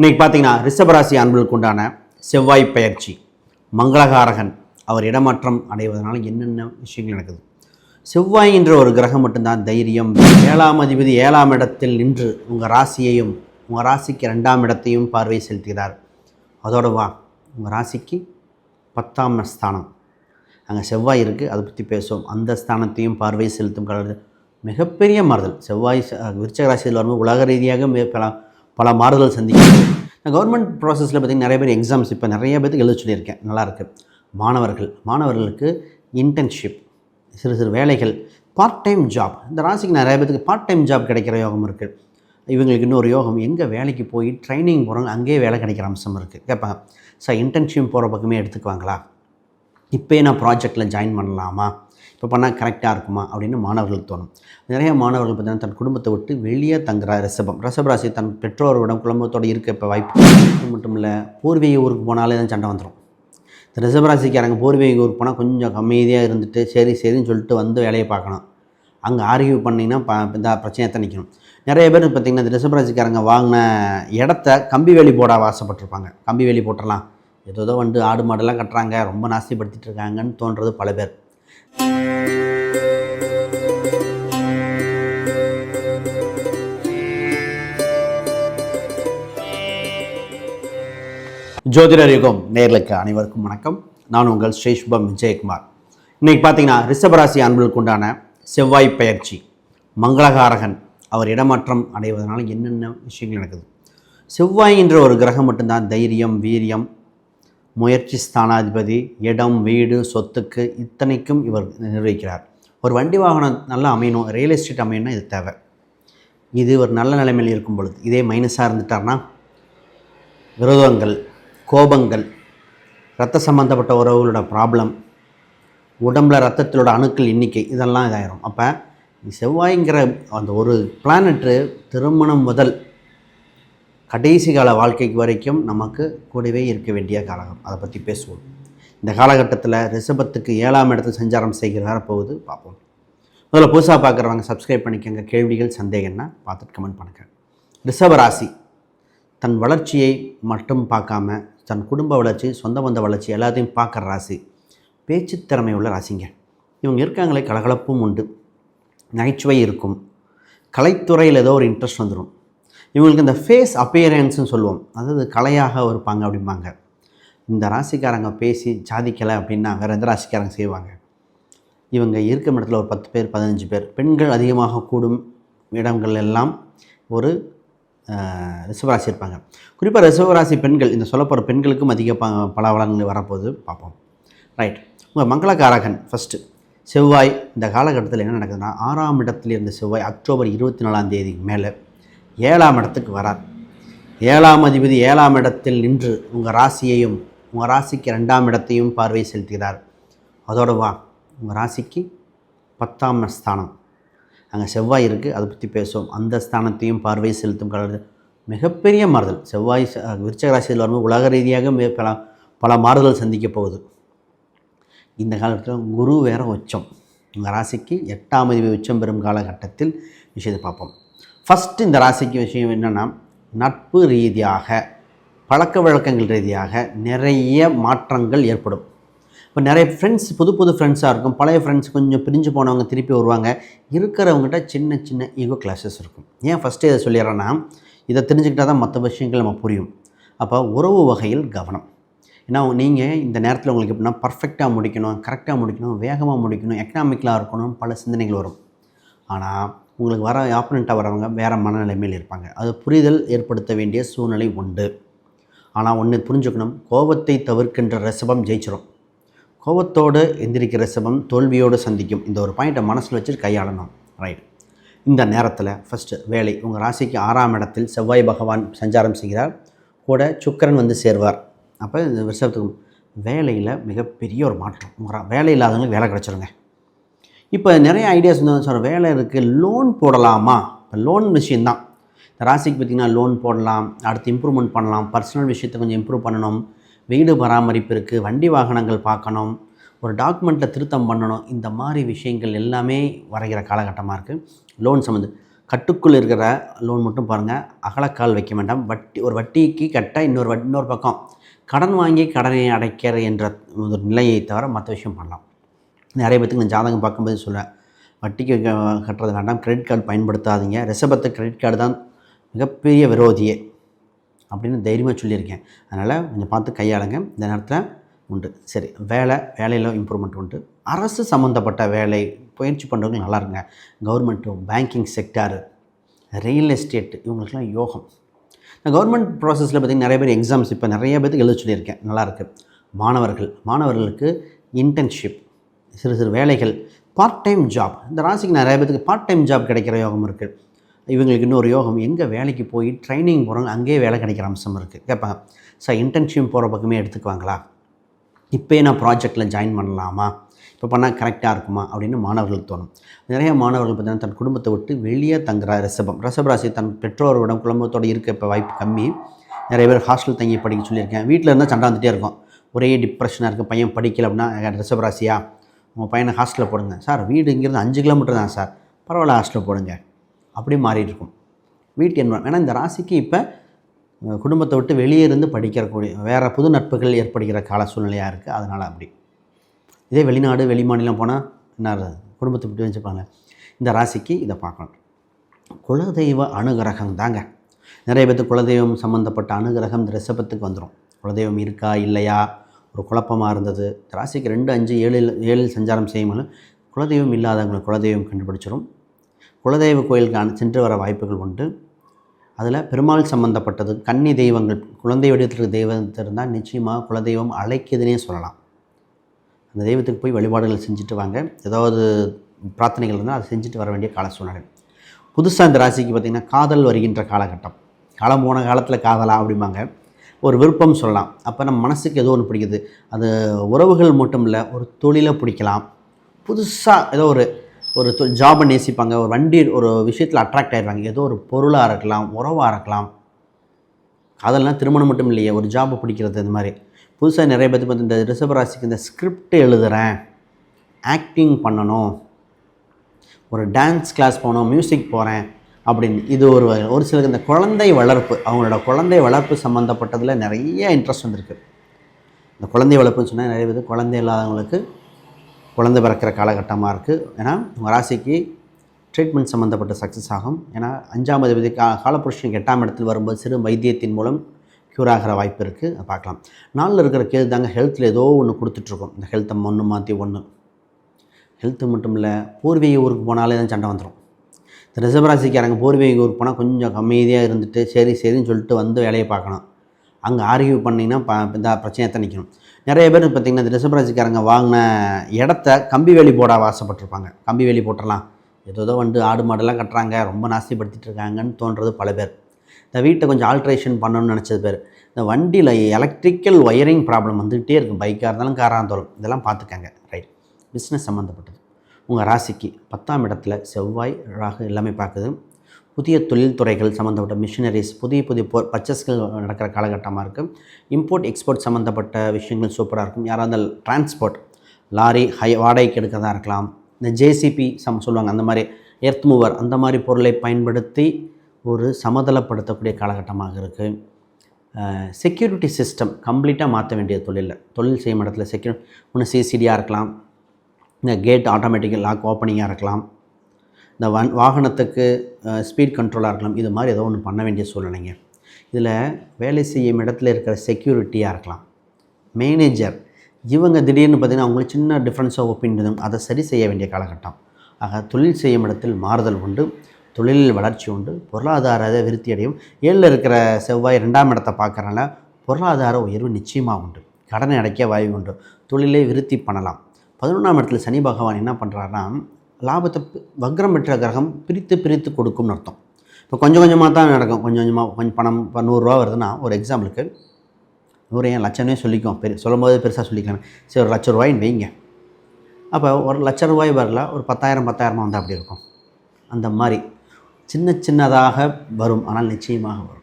இன்றைக்கி பார்த்தீங்கன்னா ரிஷபராசி அன்புக்குண்டான உண்டான செவ்வாய் பயிற்சி மங்களகாரகன். அவர் இடமாற்றம் அடைவதனால என்னென்ன விஷயங்கள் நடக்குது? செவ்வாய் என்ற ஒரு கிரகம் மட்டும்தான் தைரியம். ஏழாம் அதிபதி ஏழாம் இடத்தில் நின்று உங்கள் ராசியையும் உங்கள் ராசிக்கு ரெண்டாம் இடத்தையும் பார்வை செலுத்துகிறார். அதோடு வா உங்கள் ராசிக்கு பத்தாம் ஸ்தானம். அங்கே செவ்வாய் இருக்குது அதை பற்றி பேசுவோம். அந்த ஸ்தானத்தையும் பார்வை செலுத்தும் கலர் மிகப்பெரிய மாறுதல். செவ்வாய் விருச்சக ராசியில் வரும்போது உலக ரீதியாக மே- பல மாறுதல் சந்திக்கிறது. நான் கவர்மெண்ட் ப்ராசஸில் பார்த்திங்கன்னா நிறைய பேர் எக்ஸாம்ஸ் இப்போ நிறைய பேருக்கு எழுத சொல்லியிருக்கேன். நல்லாயிருக்கு மாணவர்கள் மாணவர்களுக்கு இன்டர்ன்ஷிப் சிறு சிறு வேலைகள் பார்ட் டைம் ஜாப் இந்த ராசிக்கு நிறைய பேருக்கு பார்ட் டைம் ஜாப் கிடைக்கிற யோகம் இருக்குது இவங்களுக்கு இன்னொரு யோகம் எங்கே வேலைக்கு போய் ட்ரைனிங் போகிறாங்க அங்கேயே வேலை கிடைக்கிற அம்சம் இருக்குது கேட்பாங்க சார் இன்டர்ன்ஷிப் போகிற பக்கமே எடுத்துக்குவாங்களா? இப்போயே நான் ப்ராஜெக்டில் ஜாயின் பண்ணலாமா? இப்போ பண்ணால் கரெக்டாக இருக்குமா அப்படின்னு மாணவர்களுக்கு தோணும். நிறைய மாணவர்கள் பார்த்தீங்கன்னா தன் குடும்பத்தை விட்டு வெளியே தங்குற ரிஷபம். ரிஷபராசி தன் பெற்றோரிடம் குடும்பத்தோடு இருக்க இப்போ வாய்ப்பு அது மட்டும் இல்லை பூர்வீக ஊருக்கு போனாலே தான் சண்டை வந்துடும். இந்த ரிஷபராசிக்காரங்க பூர்வீக ஊருக்கு போனால் கொஞ்சம் அமைதியாக இருந்துட்டு சரி சரின்னு சொல்லிட்டு வந்து வேலையை பார்க்கணும். அங்கே ஆர்கியூ பண்ணிங்கன்னா ப இந்த பிரச்சனையை நிற்கணும். நிறைய பேர் பார்த்திங்கன்னா இந்த ரிஷபராசிக்காரங்க வாங்கின இடத்த கம்பி வேலி போட ஆசைப்பட்டிருப்பாங்க. கம்பி வேலி போட்டுடலாம். ஏதோ ஏதோ வந்து ஆடு மாடெல்லாம் கட்டுறாங்க ரொம்ப நாஸ்திப்படுத்திட்டு இருக்காங்கன்னு தோன்றது பல பேர். ஜோதிடர் யுகம் நேர்களுக்கு அனைவருக்கும் வணக்கம். நான் உங்கள் ஸ்ரீ சுபம் விஜயகுமார். இன்னைக்கு பார்த்தீங்கன்னா ரிஷபராசி அன்புகளுக்கு உண்டான செவ்வாய் பயிற்சி மங்களகாரகன் அவர் இடமாற்றம் அடைவதனால என்னென்ன விஷயங்கள் நடக்குது? செவ்வாய் என்ற ஒரு கிரகம் மட்டும்தான் தைரியம் வீரியம் முயற்சி ஸ்தானாதிபதி இடம் வீடு சொத்துக்கு இத்தனைக்கும் இவர் நிர்வகிக்கிறார். ஒரு வண்டி வாகனம் நல்லா அமையணும் ரியல் எஸ்டேட் அமையணும்னா இது தேவை. இது ஒரு நல்ல நிலைமையில் இருக்கும் பொழுது இதே மைனஸாக இருந்துட்டார்னா விரோதங்கள் கோபங்கள் இரத்த சம்பந்தப்பட்ட உறவுகளோட ப்ராப்ளம் உடம்புல ரத்தத்திலோட அணுக்கள் எண்ணிக்கை இதெல்லாம் இதாயிரும். அப்போ செவ்வாய்ங்கிற அந்த ஒரு பிளானட்டு திருமணம் முதல் கடைசி கால வாழ்க்கைக்கு வரைக்கும் நமக்கு கூடவே இருக்க வேண்டிய காலகம். அதை பற்றி பேசுவோம். இந்த காலகட்டத்தில் ரிஷபத்துக்கு ஏழாம் இடத்துல சஞ்சாரம் செய்கிறார போகுது. பார்ப்போம். முதல்ல புதுசாக பார்க்குறவங்க சப்ஸ்கிரைப் பண்ணிக்கோங்க. கேள்விகள் சந்தேகம்னா பார்த்துட்டு கமெண்ட் பண்ணுங்க. ரிஷப ராசி தன் வளர்ச்சியை மட்டும் பார்க்காம தன் குடும்ப வளர்ச்சி சொந்த பந்த வளர்ச்சி எல்லாத்தையும் பார்க்குற ராசி பேச்சு திறமை உள்ள ராசிங்க. இவங்க இருக்காங்களே கலகலப்பும் உண்டு. நகைச்சுவை இருக்கும். கலைத்துறையில் ஏதோ ஒரு இன்ட்ரெஸ்ட் வந்துடும் இவங்களுக்கு இந்த ஃபேஸ் அப்பியரன்ஸ்னு சொல்லுவோம். அதாவது கலையாக இருப்பாங்க அப்படிம்பாங்க. இந்த ராசிக்காரங்க பேசி சாதிக்கலை அப்படின்னா வேறு எந்த ராசிக்காரங்க செய்வாங்க? இவங்க இருக்கும் இடத்துல ஒரு பத்து பேர் பதினஞ்சு பேர். பெண்கள் அதிகமாக கூடும் இடங்கள் எல்லாம் ஒரு ரிசவராசி இருப்பாங்க. குறிப்பாக ரிசவராசி பெண்கள் இந்த சொல்லப்போகிற பெண்களுக்கும் அதிக ப பல வளங்கள் வரப்போகுது. பார்ப்போம். ரைட் உங்கள் மங்களகாரகன் ஃபஸ்ட்டு செவ்வாய் இந்த காலகட்டத்தில் என்ன நடக்குதுன்னா ஆறாம் இடத்துல இருந்த செவ்வாய் அக்டோபர் இருபத்தி நாலாம் தேதி மேலே ஏழாம் இடத்துக்கு வரார். ஏழாம் அதிபதி ஏழாம் இடத்தில் நின்று உங்கள் ராசியையும் உங்கள் ராசிக்கு ரெண்டாம் இடத்தையும் பார்வை செலுத்துகிறார். அதோடு வா உங்கள் ராசிக்கு பத்தாம் ஸ்தானம். அங்கே செவ்வாய் இருக்குது அதை பற்றி பேசுவோம். அந்த ஸ்தானத்தையும் பார்வை செலுத்தும் கலர் மிகப்பெரிய மாறுதல். செவ்வாய் விருச்சக ராசியில் வரும்போது உலக ரீதியாக பல பல மாறுதல் சந்திக்க போகுது. இந்த காலத்தில் குரு வேற உச்சம். உங்கள் ராசிக்கு எட்டாம் அதிபதி உச்சம் பெறும் காலகட்டத்தில் விஷயத்தை பார்ப்போம். ஃபஸ்ட்டு இந்த ராசிக்கு விஷயம் என்னென்னா நட்பு ரீதியாக பழக்க வழக்கங்கள் ரீதியாக நிறைய மாற்றங்கள் ஏற்படும். இப்போ நிறைய ஃப்ரெண்ட்ஸ் புது புது ஃப்ரெண்ட்ஸாக இருக்கும். பழைய ஃப்ரெண்ட்ஸ் கொஞ்சம் பிரிஞ்சு போனவங்க திருப்பி வருவாங்க. இருக்கிறவங்ககிட்ட சின்ன சின்ன ஈகோ கிளாஸஸ் இருக்கும். ஏன் ஃபஸ்ட்டு இதை சொல்லிடுறேன்னா இதை தெரிஞ்சுக்கிட்டால் தான் மற்ற விஷயங்கள் நம்ம புரியும். அப்போ உறவு வகையில் கவனம். ஏன்னா நீங்கள் இந்த நேரத்தில் உங்களுக்கு எப்படின்னா பர்ஃபெக்டாக முடிக்கணும் கரெக்டாக முடிக்கணும் வேகமாக முடிக்கணும் எக்கனாமிக்கலாக இருக்கணும் பல சிந்தனைகள் வரும். ஆனால் உங்களுக்கு வர ஆப்பனண்ட்டாக வரவங்க வேறு மனநிலைமையில் இருப்பாங்க. அது புரிதல் ஏற்படுத்த வேண்டிய சூழ்நிலை உண்டு. ஆனால் ஒன்று புரிஞ்சுக்கணும். கோபத்தை தவிர்க்கின்ற ரசபம் ஜெயிச்சிடும் கோபத்தோடு எந்திரிக்கிற ரசபம் தோல்வியோடு சந்திக்கும். இந்த ஒரு பாயிண்ட்டை மனசில் வச்சுட்டு கையாளணும். ரைட் இந்த நேரத்தில் ஃபஸ்ட்டு வேலை. உங்கள் ராசிக்கு ஆறாம் இடத்தில் செவ்வாய் பகவான் சஞ்சாரம் செய்கிறார். கூட சுக்கரன் வந்து சேர்வார். அப்போ இந்த ரிஷபத்துக்கு வேலையில் மிகப்பெரிய ஒரு மாற்றம். உங்கள் வேலை இல்லாதவங்களுக்கு வேலை கிடச்சிருங்க. இப்போ நிறைய ஐடியாஸ் வந்து சார் வேலை இருக்குது லோன் போடலாமா? இப்போ லோன் விஷயந்தான் இந்த ராசிக்கு பார்த்திங்கன்னா லோன் போடலாம் அடுத்து இம்ப்ரூவ்மெண்ட் பண்ணலாம் பர்சனல் விஷயத்தை கொஞ்சம் இம்ப்ரூவ் பண்ணணும் வீடு பராமரிப்பு இருக்குது வண்டி வாகனங்கள் பார்க்கணும் ஒரு டாக்குமெண்ட்டில் திருத்தம் பண்ணணும் இந்த மாதிரி விஷயங்கள் எல்லாமே வரைகிற காலகட்டமாக இருக்குது லோன் சம்மந்து கட்டுக்குள் இருக்கிற லோன் மட்டும் பாருங்கள் அகலக்கால் வைக்க வேண்டாம். வட்டி ஒரு வட்டிக்கு கட்ட இன்னொரு வட்டி இன்னொரு பக்கம் கடன் வாங்கி கடனை அடைக்கிற என்ற ஒரு நிலையை தவிர மற்ற விஷயம் பண்ணலாம். நிறைய பேத்துக்கு நான் ஜாதகம் பார்க்கும்போது சொல்கிறேன் வட்டிக்கு க- கட்டுறது வேண்டாம். கிரெடிட் கார்டு பயன்படுத்தாதீங்க. ரிசபத்து கிரெடிட் கார்டு தான் மிகப்பெரிய விரோதியே அப்படின்னு தைரியமாக சொல்லியிருக்கேன். அதனால் கொஞ்சம் பார்த்து கையாளுங்க. இந்த நேரத்தில் உண்டு. சரி வேலை வேலையில் இம்ப்ரூவ்மெண்ட் உண்டு. அரசு சம்மந்தப்பட்ட வேலை பயிற்சி பண்ணுறவங்க நல்லா இருங்க. Government banking sector real estate இவங்களுக்கெல்லாம் யோகம். இந்த கவர்மெண்ட் ப்ராசஸில் பார்த்திங்கன்னா நிறைய பேர் எக்ஸாம்ஸ் இப்போ நிறைய பேருக்கு எழுத சொல்லியிருக்கேன். நல்லாயிருக்கு மாணவர்கள் மாணவர்களுக்கு இன்டர்ன்ஷிப் சிறு சிறு வேலைகள். பார்ட் டைம் ஜாப் இந்த ராசிக்கு நிறைய பேருக்கு பார்ட் டைம் ஜாப் கிடைக்கிற யோகம் இருக்குது இவங்களுக்கு இன்னொரு யோகம் எங்கே வேலைக்கு போய் ட்ரைனிங் போகிறாங்க அங்கேயே வேலை கிடைக்கிற அம்சம் இருக்குது கேட்பாங்க. சார் இன்டர்ன்ஷிப் போகிற பக்கமே எடுத்துக்குவாங்களா? இப்போயே நான் ப்ராஜெக்டில் ஜாயின் பண்ணலாமா? இப்போ பண்ணால் கரெக்டாக இருக்குமா? அப்படின்னு மாணவர்களுக்கு தோணும். நிறைய மாணவர்கள் பார்த்தீங்கன்னா தன் குடும்பத்தை விட்டு வெளியே தங்குற ரிஷபம். ரிஷபராசி தன் பெற்றோரோட குடும்பத்தோடு இருக்க இப்போ வாய்ப்பு கம்மி. நிறைய பேர் ஹாஸ்டல் தங்கி படிக்க சொல்லியிருக்கேன். வீட்டில் இருந்தால் சண்டை வந்துகிட்டே இருக்கும். ஒரே டிப்ரெஷனாக இருக்குது பையன் படிக்கல அப்படின்னா ரிஷபராசியா உங்கள் பையனை ஹாஸ்டலில் போடுங்க. சார் வீடு இங்கேருந்து அஞ்சு கிலோமீட்டர் தான் சார். பரவாயில்ல ஹாஸ்டலில் போடுங்க. அப்படி மாறிட்டு இருக்கும். வீட்டு என்ன ஏன்னா இந்த ராசிக்கு இப்போ குடும்பத்தை விட்டு வெளியே இருந்து படிக்கிறக்கூடிய வேறு புது நட்புகள் ஏற்படுகிற கால சூழ்நிலையாக இருக்குது அதனால் அப்படி. இதே வெளிநாடு வெளி மாநிலம் போனால் என்ன குடும்பத்தை விட்டு வச்சுப்பாங்க. இந்த ராசிக்கு இதை பார்க்கணும். குலதெய்வ அனுகிரகம் தாங்க. நிறைய பேர்த்து குலதெய்வம் சம்மந்தப்பட்ட அனுகிரகம் இந்த ரிஷபத்துக்கு வந்துடும் குலதெய்வம் இருக்கா இல்லையா? ஒரு குழப்பமாக இருந்தது. ராசிக்கு ரெண்டு அஞ்சு ஏழில் ஏழில் சஞ்சாரம் செய்யும்போது குலதெய்வம் இல்லாதவங்களை குலதெய்வம் கண்டுபிடிச்சிடும் குலதெய்வ கோயிலுக்கு சென்று வர வாய்ப்புகள் உண்டு. அதில் பெருமாள் சம்பந்தப்பட்டது கன்னி தெய்வங்கள் குழந்தை வடிவத்தில் தெய்வத்தை இருந்தால் நிச்சயமாக குலதெய்வம் அழைக்குதுன்னே சொல்லலாம். அந்த தெய்வத்துக்கு போய் வழிபாடுகள் செஞ்சுட்டு வாங்க. ஏதாவது பிரார்த்தனைகள் இருந்தால் அதை செஞ்சுட்டு வர வேண்டிய கால சூழ்நிலை. புதுசாக இந்த ராசிக்கு பார்த்திங்கன்னா காதல் வருகின்ற காலகட்டம். காலம் போன காலத்தில் காதலா அப்படிம்பாங்க. ஒரு விருப்பம் சொல்லலாம். அப்போ நம்ம மனசுக்கு ஏதோ ஒன்று பிடிக்குது. அது உறவுகள் மட்டும் இல்லை ஒரு தொழிலை பிடிக்கலாம். புதுசாக ஏதோ ஒரு ஒரு ஜாபை நேசிப்பாங்க. ஒரு வண்டி ஒரு விஷயத்தில் அட்ராக்ட் ஆகிடுவாங்க ஏதோ ஒரு பொருளாக இருக்கலாம் உறவாக இருக்கலாம். அதெல்லாம் திருமணம் மட்டும் இல்லையே ஒரு ஜாபை பிடிக்கிறது இந்த மாதிரி. புதுசாக நிறைய பேர் பார்த்து இந்த ரிஷபராசிக்கு இந்த ஸ்கிரிப்ட் எழுதுகிறேன் ஆக்டிங் பண்ணணும். ஒரு டான்ஸ் கிளாஸ் போகணும் மியூசிக் போகிறேன் அப்படின்னு. இது ஒரு ஒரு சிலருக்கு இந்த குழந்தை வளர்ப்பு அவங்களோட குழந்தை வளர்ப்பு சம்மந்தப்பட்டதில் நிறைய இன்ட்ரெஸ்ட் வந்திருக்கு. இந்த குழந்தை வளர்ப்புன்னு சொன்னால் நிறைய பேர் குழந்தை இல்லாதவங்களுக்கு குழந்தை பிறக்கிற காலகட்டமாக இருக்குது ஏன்னா உங்கள் ராசிக்கு ட்ரீட்மெண்ட் சம்மந்தப்பட்ட சக்ஸஸ் ஆகும். ஏன்னா அஞ்சாம் அதிபதி கா காலபுருஷனுக்கு எட்டாம் இடத்தில் வரும்போது சிறு வைத்தியத்தின் மூலம் க்யூர் ஆகிற வாய்ப்பு இருக்குது அதை பார்க்கலாம். நாளில் இருக்கிற கேது தாங்க ஹெல்த்தில் ஏதோ ஒன்று கொடுத்துட்ருக்கோம் இந்த ஹெல்த்தை ஒன்று மாற்றி ஒன்று ஹெல்த்து மட்டும் இல்லை பூர்வீக ஊருக்கு போனாலே தான் சண்டை வந்துடும் இந்த ரிசபராசிக்காரங்க பூர்வீக ஊர் போனால் கொஞ்சம் அமைதியாக இருந்துட்டு சரி சரின்னு சொல்லிட்டு வந்து வேலையை பார்க்கணும். அங்கே ஆர்கியூ பண்ணிங்கன்னா ப இந்த பிரச்சனையை நிற்கணும் நிறைய பேர் பார்த்திங்கன்னா இந்த ரிசபராசிக்காரங்க வாங்கின இடத்த கம்பி வேலி போட ஆசைப்பட்டிருப்பாங்க. கம்பி வேலி போட்டுடலாம். ஏதோ ஏதோ வந்து ஆடு மாடெல்லாம் கட்டுறாங்க. ரொம்ப நாஸ்திப்படுத்திட்டு இருக்காங்கன்னு தோன்றது பல பேர். இந்த வீட்டை கொஞ்சம் ஆல்ட்ரேஷன் பண்ணணும்னு நினச்சது பேர். இந்த வண்டியில் எலக்ட்ரிக்கல் ஒயரிங் ப்ராப்ளம் வந்துகிட்டே இருக்கும். பைக்காக இருந்தாலும் காராக இருந்தாலும். இதெல்லாம் பார்த்துக்கங்க. ரைட் பிஸ்னஸ் சம்மந்தப்பட்டது உங்கள் ராசிக்கு பத்தாம் இடத்துல செவ்வாய் ராகு எல்லாமே பார்க்குது. புதிய தொழில்துறைகள் சம்மந்தப்பட்ட மிஷினரிஸ் புதிய புதிய போ பர்ச்சஸ்கள் நடக்கிற காலகட்டமாக இருக்குது இம்போர்ட் எக்ஸ்போர்ட் சம்மந்தப்பட்ட விஷயங்கள் சூப்பராக இருக்கும். யாராக இருந்தால் டிரான்ஸ்போர்ட் லாரி ஹை வாடகைக்கு எடுக்கிறதா இருக்கலாம். இந்த ஜேசிபி சம் சொல்லுவாங்க அந்த மாதிரி எர்த் மூவர் அந்த மாதிரி பொருளை பயன்படுத்தி ஒரு சமதளப்படுத்தக்கூடிய காலகட்டமாக இருக்குது செக்யூரிட்டி சிஸ்டம் கம்ப்ளீட்டாக மாற்ற வேண்டிய தொழிலில் தொழில் செய்யும் இடத்துல செக்யூ ஒன்று சிசிடியாக இருக்கலாம். இந்த கேட் ஆட்டோமேட்டிக்கல் லாக் ஓப்பனிங்காக இருக்கலாம். இந்த வன் வாகனத்துக்கு ஸ்பீட் கண்ட்ரோலாக இருக்கலாம். இது மாதிரி ஏதோ ஒன்று பண்ண வேண்டிய சூழ்நிலைங்க. இதில் வேலை செய்யும் இடத்துல இருக்கிற செக்யூரிட்டியாக இருக்கலாம். மேனேஜர் இவங்க திடீர்னு பார்த்தீங்கன்னா அவங்களுக்கு சின்ன டிஃப்ரென்ஸ் ஆஃப் ஒப்பீனியன் அதை சரி செய்ய வேண்டிய காலகட்டம். ஆக தொழில் செய்யும் இடத்தில் மாறுதல் உண்டு. தொழிலில் வளர்ச்சி உண்டு. பொருளாதார விருத்தி அடையும். ஏழில் இருக்கிற செவ்வாய் ரெண்டாம் இடத்தை பார்க்கறனால பொருளாதார உயர்வு நிச்சயமாக உண்டு. கடனை அடைக்க வாய்வு உண்டு. தொழிலை விருத்தி பண்ணலாம். பதினொன்றாம் இடத்துல சனி பகவான் என்ன பண்ணுறாருன்னா லாபத்தை வக்ரம் பெற்ற கிரகம் பிரித்து பிரித்து கொடுக்கும்னு அர்த்தம். இப்போ கொஞ்சம் கொஞ்சமாக தான் நடக்கும். கொஞ்சம் கொஞ்சமாக கொஞ்சம் பணம் இப்போ நூறுரூவா வருதுன்னா ஒரு எக்ஸாம்பிளுக்கு நூறு ஏன் லட்சமே சொல்லிக்கும். பெரு சொல்லும்போது பெருசாக சொல்லிக்கலாம். சரி ஒரு லட்ச ரூபாயின்னு வைங்க. அப்போ ஒரு லட்ச ரூபாய் வரல ஒரு பத்தாயிரம் பத்தாயிரமாக வந்தால் அப்படி இருக்கும். அந்த மாதிரி சின்ன சின்னதாக வரும். ஆனால் நிச்சயமாக வரும்.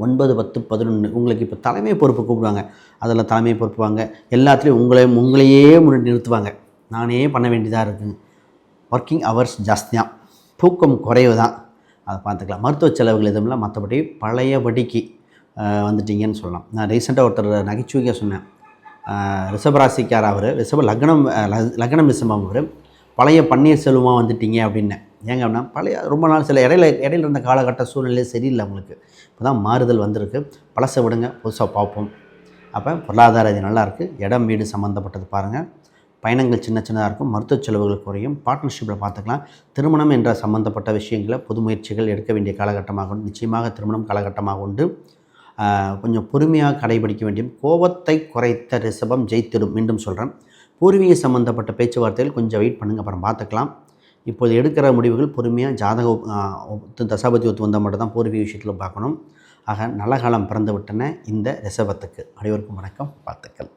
ஒன்பது பத்து பதினொன்று உங்களுக்கு இப்போ தலைமை பொறுப்பு கூப்பிடுவாங்க. அதில் தலைமை பொறுப்பு வாங்க எல்லாத்துலேயும் உங்களை உங்களையே முன்னாடி நிறுத்துவாங்க. நானே பண்ண வேண்டியதாக இருக்குங்க ஒர்க்கிங் ஹவர்ஸ் ஜாஸ்தியாக தூக்கம் குறைவு தான் அதை பார்த்துக்கலாம். மருத்துவ செலவுகள் எதுவும்லாம் மற்றபடி பழையபடிக்கு ஆஹ், வந்துட்டீங்கன்னு சொல்லலாம். நான் ரீசெண்டாக ஒருத்தர் நகைச்சுவையாக சொன்னேன். ரிஷபராசிக்கார் அவர். ரிஷப லக்னம் லக்னம் ரிஷபம் அவர். பழைய பன்னீர்செல்வமாக வந்துட்டீங்க அப்படின்னேன் ஏங்க அப்படின்னா பழைய ரொம்ப நாள் சில இடையில இடையில இருந்த காலகட்ட சூழ்நிலை சரியில்லை உங்களுக்கு. இப்போ தான் மாறுதல் வந்திருக்கு. பழசை விடுங்க புதுசாக பார்ப்போம். அப்போ பொருளாதார இது நல்லாயிருக்கு இடம் வீடு சம்மந்தப்பட்டது பாருங்கள் பயணங்கள் சின்ன சின்னதாக இருக்கும். மருத்துவ செலவுகள் குறையும். பார்ட்னர்ஷிப்பில் பார்த்துக்கலாம். திருமணம் என்ற சம்மந்தப்பட்ட விஷயங்களை புது முயற்சிகள் எடுக்க வேண்டிய காலகட்டமாக உண்டு. நிச்சயமாக திருமணம் காலகட்டமாக உண்டு. கொஞ்சம் பொறுமையாக கடைபிடிக்க வேண்டியும் கோபத்தை குறைத்த ரிஷபம் ஜெயித்திடும். மீண்டும் சொல்கிறேன் பூர்வீக சம்மந்தப்பட்ட பேச்சுவார்த்தைகள் கொஞ்சம் வெயிட் பண்ணுங்கள் அப்புறம் பார்த்துக்கலாம். இப்போது எடுக்கிற முடிவுகள் பொறுமையாக ஜாதக ஒத்து தசாபதி ஒத்து வந்தால் மட்டும்தான் பூர்வீக விஷயத்தில் பார்க்கணும். ஆக நல்ல காலம் பிறந்து விட்டன இந்த ரிசபத்துக்கு அனைவருக்கும் வணக்கம் வாழ்த்துக்கள்.